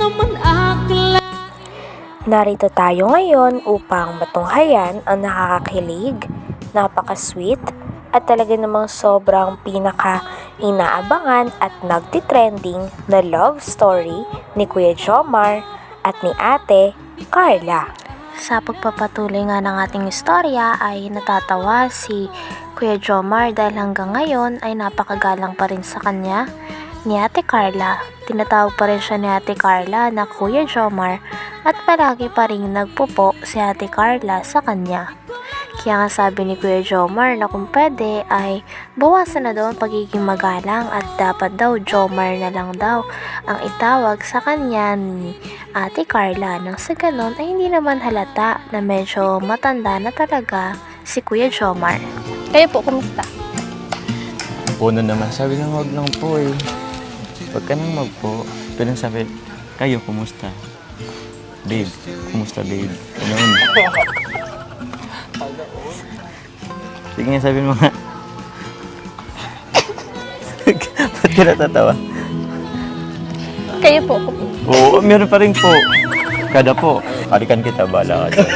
naman akla Narito tayo ngayon upang matunghayan ang nakakakilig, napaka-sweet, at talaga namang sobrang pinaka-inaabangan at nagtitrending na love story ni Kuya Jomar at ni Ate Carla. Sa pagpapatuloy nga ng ating istorya ay natatawa si Kuya Jomar dahil hanggang ngayon ay napakagalang pa rin sa kanya ni Ate Carla. Tinatawag pa rin siya ni Ate Carla na Kuya Jomar at palagi pa rin nagpupo si Ate Carla sa kanya. Kaya nga sabi ni Kuya Jomar na kung pwede ay bawasan na daw ang pagiging magalang at dapat daw Jomar na lang daw ang itawag sa kanya ni Ate Carla nang sa ganon ay hindi naman halata na medyo matanda na talaga si Kuya Jomar. Kayo po, kumusta? Puno naman. Sabi lang, wag lang po eh. Huwag ka nang magpo. Pero sabi, kayo, kumusta? Babe, kumusta babe? Ganun. Sige nga, sabi mo nga. Ba't ka natatawa? Kayo po, kumusta? Oo, meron pa rin po. Kada po, alikan kita, bala ka dyan.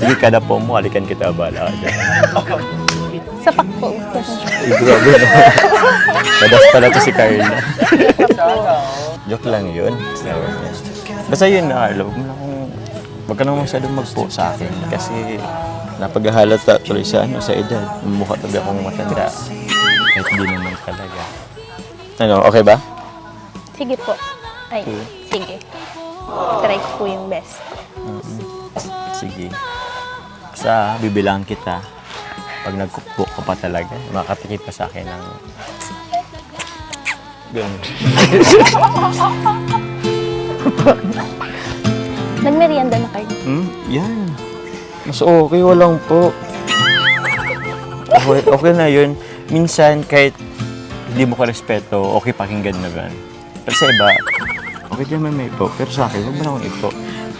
Sige, kada po mo, alikan kita, bala ka dyan. Sapak po. Gusto ko. Ay, grabe no. Badas pala to si Carla. Joke lang yun. Basta yun, Carla, huwag mo na akong... Huwag ka nang masyadong magpo sa akin. Kasi napaghahalata tuloy sa ano, sa edad. Mukha tabi akong matanda. Kahit di naman talaga. Ano, okay ba? Sige po. Ay, sige. Try ko po yung best. Sige. Basta bibilang kita. Pag nagkukbo ka pa talaga, makatikip pa sa akin ng... Ganun. Nagmerienda na kayo. Hmm? Yan. Mas okay, walang po. Okay, okay na yun. Minsan, kahit hindi mo ka respeto, okay pakinggan na gan. Pero sa iba, okay din naman may po. Pero sa akin, huwag mo na akong ipo.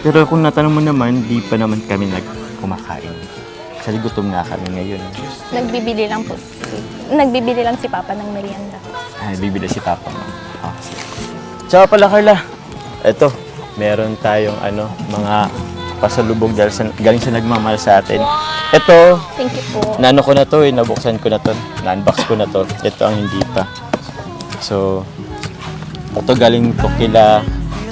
Pero kung natanong mo naman, di pa naman kami nagkumakain. Kasi gutom nga kami ngayon. Nagbibili lang po. Nagbibili lang si Papa ng merienda. Ay, bibili si Papa mo. Sige. Tsaka pala, Carla. Eto, meron tayong ano, mga pasalubog dahil sa, galing sa nagmamahal sa atin. Ito, Thank you po. Nano ko na to eh, nabuksan ko na to. Na-unbox ko na to. Ito ang hindi pa. So, ito galing to kila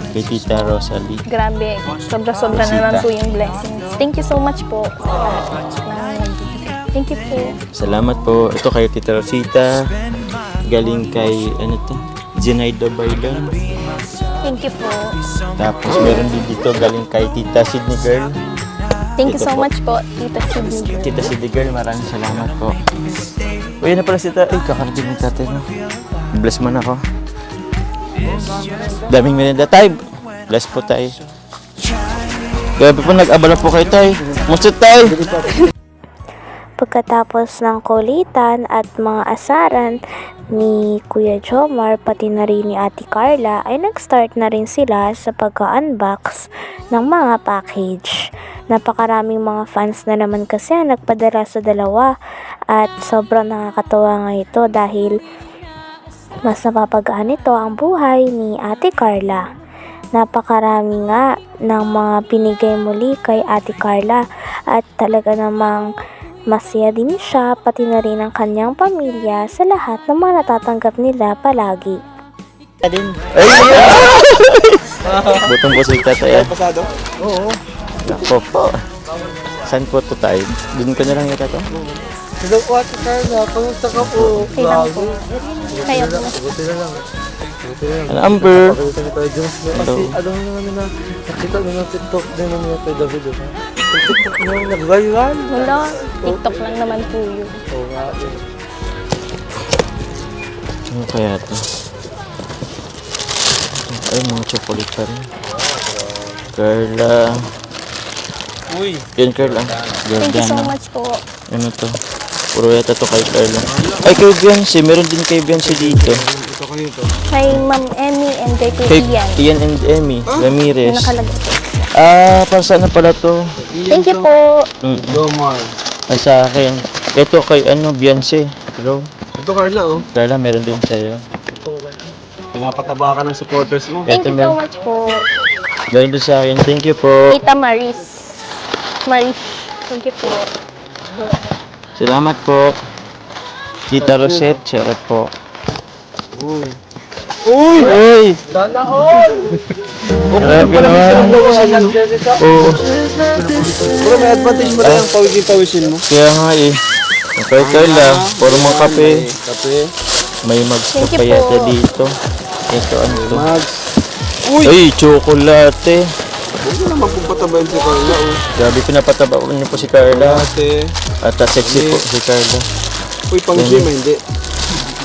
kay Tita Rosalie. Grabe. Sobra-sobra Rosita. naman po yung blessings. Thank you so much po. sa lahat na. Thank you po. Salamat po. Ito kay Tita Rosita. Galing kay, ano to? Zenaida Bailon. Thank you po. Tapos meron din dito galing kay Tita Sydney Girl. Thank you Ito so po. much po, Tita Sydney. Tita Sydney Girl, maraming salamat po. Uy, na pala si Tita. Ay, kakarating ni tatay, no? Bless man ako. Daming merenda. Tay, bless po tayo. Grabe po, nag-abala po kayo, tay. Musta, tay? Pagkatapos ng kulitan at mga asaran ni Kuya Jomar pati na rin ni Ate Carla ay nag-start na rin sila sa pag-unbox ng mga package. Napakaraming mga fans na naman kasi ang nagpadala sa dalawa at sobrang nakakatawa nga ito dahil mas napapagaan ito ang buhay ni Ate Carla. Napakarami nga ng mga binigay muli kay Ate Carla at talaga namang masaya din siya pati na rin ang kanyang pamilya sa lahat ng mga natatanggap nila palagi. Ay, Butong po si tatay. Pasado? Oo. Nako po. Saan po to tayo? Doon ko na lang yata to. Hello po Ate Carla, kamusta ka po? Okay lang po. Kaya po. Buti na lang. Buti na lang. Ano, Amber? Pagalitan ni Kuya Jones. no? Kasi alam mo naman na nakita mo ng TikTok din naman ni Kuya David. Yung TikTok mo nag-viral. Wala, TikTok lang naman po yun. Oo nga. eh. Ano kaya to? Ay, mga chocolate pa rin. Carla. Uy! Yan, Carla. Thank you so much po. Ano to? Puro yata to kay Carla. Ay, kay Beyonce. Meron din kay Beyonce dito. Kay Ma'am Emmy and kay Kay Ian. Ian and Emmy Ramirez. nakalagay po. Ah, para saan na pala to? Thank you po. Mm. Domar. Ay, sa akin. Ito kay ano, Beyonce. Hello? Ito Carla oh. Carla, meron din sa'yo. Ito. Pinapataba ka ng supporters mo. Thank Ito, you so much po. Dahil doon sa akin, thank you po. Tita Maris. Maris. Thank you po. Salamat po. Tita Rosette, shoutout po. Uy. Uy! Uy! All! Grabe naman. Oo. Bro, may advantage mo rin ang pawisin-pawisin mo. Kaya nga eh. Okay, Carla. Puro mga kape. Kape. May mags you pa yata dito. Ito, ano to? Mags. Uy, chocolate. Huwag naman pong patabayin si Carla. Oh. Grabe, pinapataba niyo po si Carla. Ate. At uh, sexy po si Carla. Uy, pang gym ah, hindi.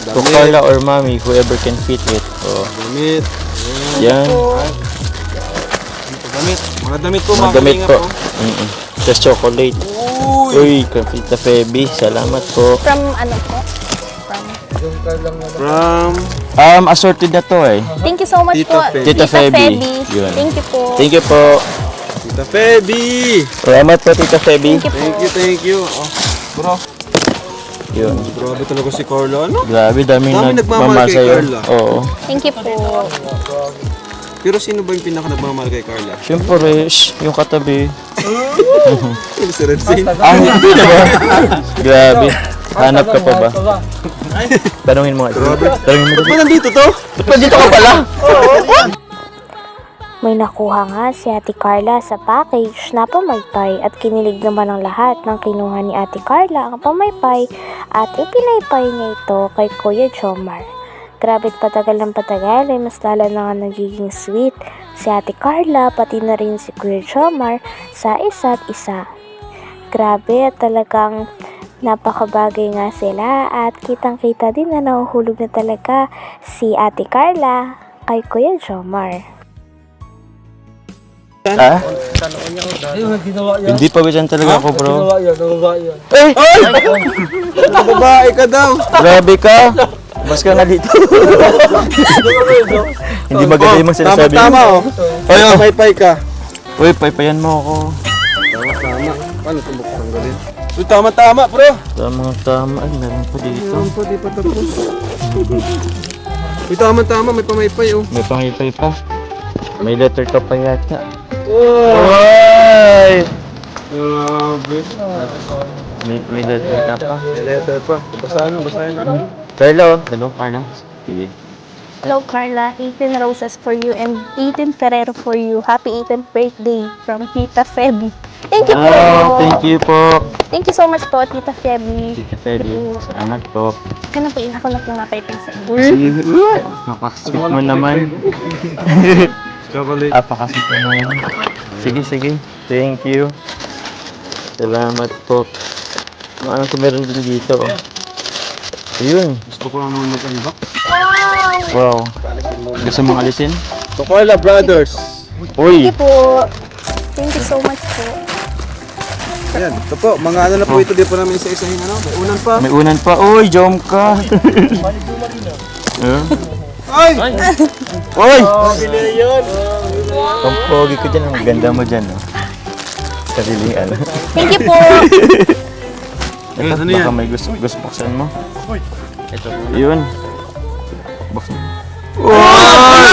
To Carla or Mommy, whoever can fit it. Oh, Damit. yan. Damit. Mga damit po, Mga mga damit po. oh. Mm-mm. Just chocolate. Uy! Uy, Kapita Feby, salamat po. From ano po? From... Um, assorted na to eh. Thank you so much Tita po. Feby. Tita Feby. Yun. Thank you po. Thank you po. Tita Feby! Salamat po, Tita Feby. Thank you po. Thank you, thank you. Oh, bro, Yun. grabe talaga si Carla. Ano? Grabe, daming Dami nagmamahal nagmamasa kay yun. Carla. Oo. Thank you po. Pero sino ba yung pinaka nagmamahal kay Carla? Siyempre, shh, yung katabi. Sino si Red Saint? Ah, hindi na ba? Grabe. Hanap ka pa ba? Tanungin mo nga. Tanungin mo. Ba't ba nandito to? Ba't ba dito ka pala? May nakuha nga si Ate Carla sa package na pamaypay at kinilig naman ang lahat ng kinuha ni Ate Carla ang pamaypay at ipinaypay niya ito kay Kuya Jomar. Grabe't patagal ng patagal ay mas lalo na nga nagiging sweet si Ate Carla pati na rin si Kuya Jomar sa isa't isa. Grabe at talagang napakabagay nga sila at kitang kita din na nahuhulog na talaga si Ate Carla kay Kuya Jomar. Ha? Ayun, ginawa yan. Hindi pawisan talaga ako, bro. yan, nababa yan. Ay! Babae ka daw. Grabe ka! Mas ka nga dito. Hindi maganda yung mga sinasabi. Tama, tama oh. Ay, oh. Paypay ka. Uy, paypayan mo ako. Tama, tama. Paano tanggalin? Uy, tama, tama, bro. Tama, tama. Ay, meron pa dito. Tama pa, di pa tapos. Uy, tama, tama. May pamaypay, oh. May pangipay pa. May letter ka pa yata. Oh! Ay! Grabe. May, may letter ka pa. May letter pa. Basahin mo, basahin mo. Carlo. Hello, Carla. Sige. Hello, Carla. 18 roses for you and 18 Ferrero for you. Happy 18th birthday from Tita Feby. Thank you po. Oh, thank you po. Thank you so much po, Tita Feby. Tita Feli. Salamat po. Kaya po, ako na po napaypay sa inyo. Sige. Napakasweet mo naman. Chocolate. Apakasweet mo naman. Sige, sige. Thank you. Salamat po. Ano ko meron din dito? Ayun. Gusto ko lang naman mag-unbox. Wow. Gusto mong alisin? Carla Brothers. Thank Uy! you po. Thank you so much po. Ayan, ito po. Mga ano na po ito. Di po namin isa-isahin ano. May unan pa. May unan pa. Uy, jom ka. Eh? Ay! Uy! Ang pogi ko dyan. Ang ganda mo dyan. Oh. Sariling ano. Thank you po. Ito, ano baka yan? may gusto, gusto buksan mo. Ito. Yun. Buksan mo. Uy!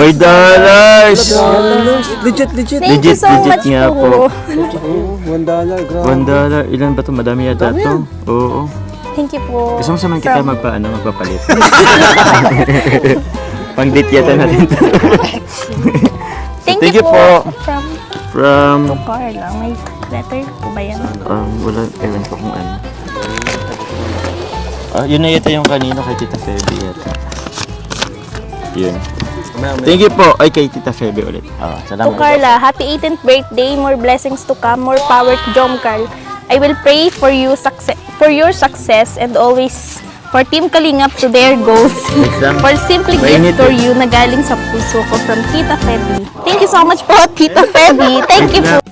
May dollars! Legit, legit. Thank you Legit, so legit much nga po. po. Oh, one dollar. Grabe. One dollar. Ilan ba to? Madami yata to. Oo. Thank you po. Gusto mo sa man kita magpa, ano, magpapalit? Pang date yata natin to. Thank, Thank you, po. From From, Carla. May letter po ba yan? um, wala, ewan ko kung ano. Ah, yun na yata yung kanino kay Tita Feby yata. Yun. Thank you po. Ay, kay Tita Feby ulit. Ah, To salamat. Carla, happy 18th birthday. More blessings to come. More power to Jom Carl. I will pray for you success for your success and always for Team Kalingap to their goals. For simply gift for eh. you na galing sa puso ko from Tita Feby. Thank you so much po, Tita Feby. Thank you po.